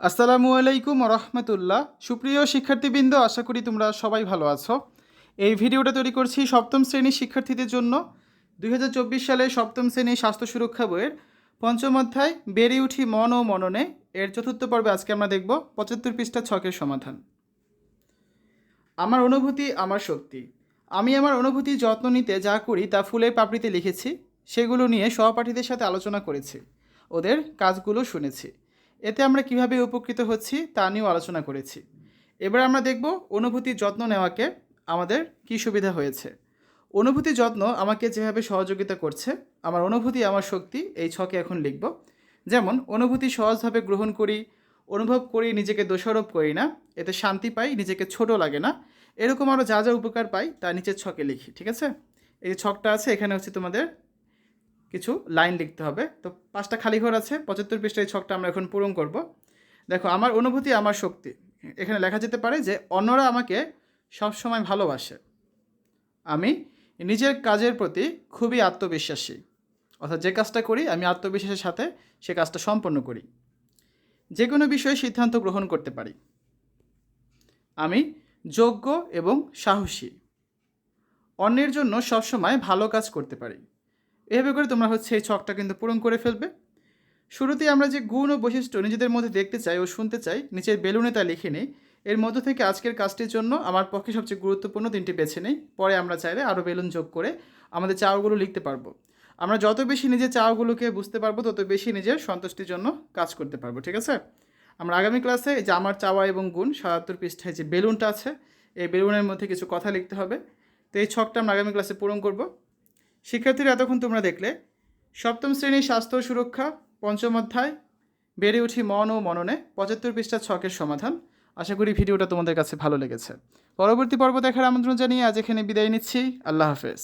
আসসালামু আলাইকুম রহমতুল্লাহ সুপ্রিয় শিক্ষার্থীবৃন্দ, আশা করি তোমরা সবাই ভালো আছো। এই ভিডিওটা তৈরি করছি সপ্তম শ্রেণির শিক্ষার্থীদের জন্য। দুই হাজার চব্বিশ সালে সপ্তম শ্রেণির স্বাস্থ্য সুরক্ষা বইয়ের পঞ্চম অধ্যায় বেড়ে উঠি মন ও মননে। এর চতুর্থ পর্বে আজকে আমরা দেখব পঁচাত্তর পৃষ্ঠা ছকের সমাধান। আমার অনুভূতি, আমার শক্তি। আমি আমার অনুভূতি যত্ন নিতে যা করি তা ফুলের পাপড়িতে লিখেছি। সেগুলো নিয়ে সহপাঠীদের সাথে আলোচনা করেছি। ওদের কাজগুলো শুনেছি। এতে আমরা কীভাবে উপকৃত হচ্ছি তা নিয়েও আলোচনা করেছি। এবার আমরা দেখব অনুভূতির যত্ন নেওয়াকে আমাদের কী সুবিধা হয়েছে। অনুভূতি যত্ন আমাকে যেভাবে সহযোগিতা করছে, আমার অনুভূতি, আমার শক্তি এই ছকে এখন লিখব। যেমন, অনুভূতি সহজভাবে গ্রহণ করি, অনুভব করি নিজেকে দোষারোপ করি না, এতে শান্তি পাই, নিজেকে ছোট লাগে না, এরকম আরও যা যা উপকার পাই তা নিচের ছকে লিখি, ঠিক আছে? এই ছকটা আছে, এখানে হচ্ছে তোমাদের কিছু লাইন লিখতে হবে। তো পাঁচটা খালি ঘর আছে, পঁচাত্তর পৃষ্ঠায় ছকটা আমরা এখন পূরণ করব। দেখো, আমার অনুভূতি, আমার শক্তি। এখানে লেখা যেতে পারে যে, অন্যরা আমাকে সবসময় ভালোবাসে। আমি নিজের কাজের প্রতি খুবই আত্মবিশ্বাসী। অর্থাৎ যে কাজটা করি, আমি আত্মবিশ্বাসের সাথে সে কাজটা সম্পন্ন করি। যে কোনো বিষয়ে সিদ্ধান্ত গ্রহণ করতে পারি। আমি যোগ্য এবং সাহসী। অন্যের জন্য সবসময় ভালো কাজ করতে পারি। এভাবে করে তোমরা হচ্ছে এই ছকটা কিন্তু পূরণ করে ফেলবে। শুরুতেই আমরা যে গুণ ও বৈশিষ্ট্য নিজেদের মধ্যে দেখতে চাই ও শুনতে চাই, নিচের বেলুনে তা লিখে নিই। এর মধ্য থেকে আজকের কাজটির জন্য আমার পক্ষে সবচেয়ে গুরুত্বপূর্ণ তিনটি বেছে নেই। পরে আমরা চাইলে আরও বেলুন যোগ করে আমাদের চাওয়াগুলো লিখতে পারব। আমরা যত বেশি নিজের চাওয়াগুলোকে বুঝতে পারব, তত বেশি নিজের সন্তুষ্টির জন্য কাজ করতে পারব, ঠিক আছে? আমরা আগামী ক্লাসে যে আমার চাওয়া এবং গুণ সাতাত্তর পৃষ্ঠায় যে বেলুনটা আছে, এই বেলুনের মধ্যে কিছু কথা লিখতে হবে। তো এই ছকটা আমরা আগামী ক্লাসে পূরণ করব। শিক্ষার্থীরা এতক্ষণ তোমরা দেখলে। সপ্তম শ্রেণির স্বাস্থ্য সুরক্ষা, পঞ্চম অধ্যায়, বেড়ে উঠি মন ও মননে, পঁচাত্তর পৃষ্ঠা ছকের সমাধান। আশা করি ভিডিওটা তোমাদের কাছে ভালো লেগেছে। পরবর্তী পর্ব দেখার আমন্ত্রণ জানিয়ে আজ এখানে বিদায় নিচ্ছি। আল্লাহ হাফেজ।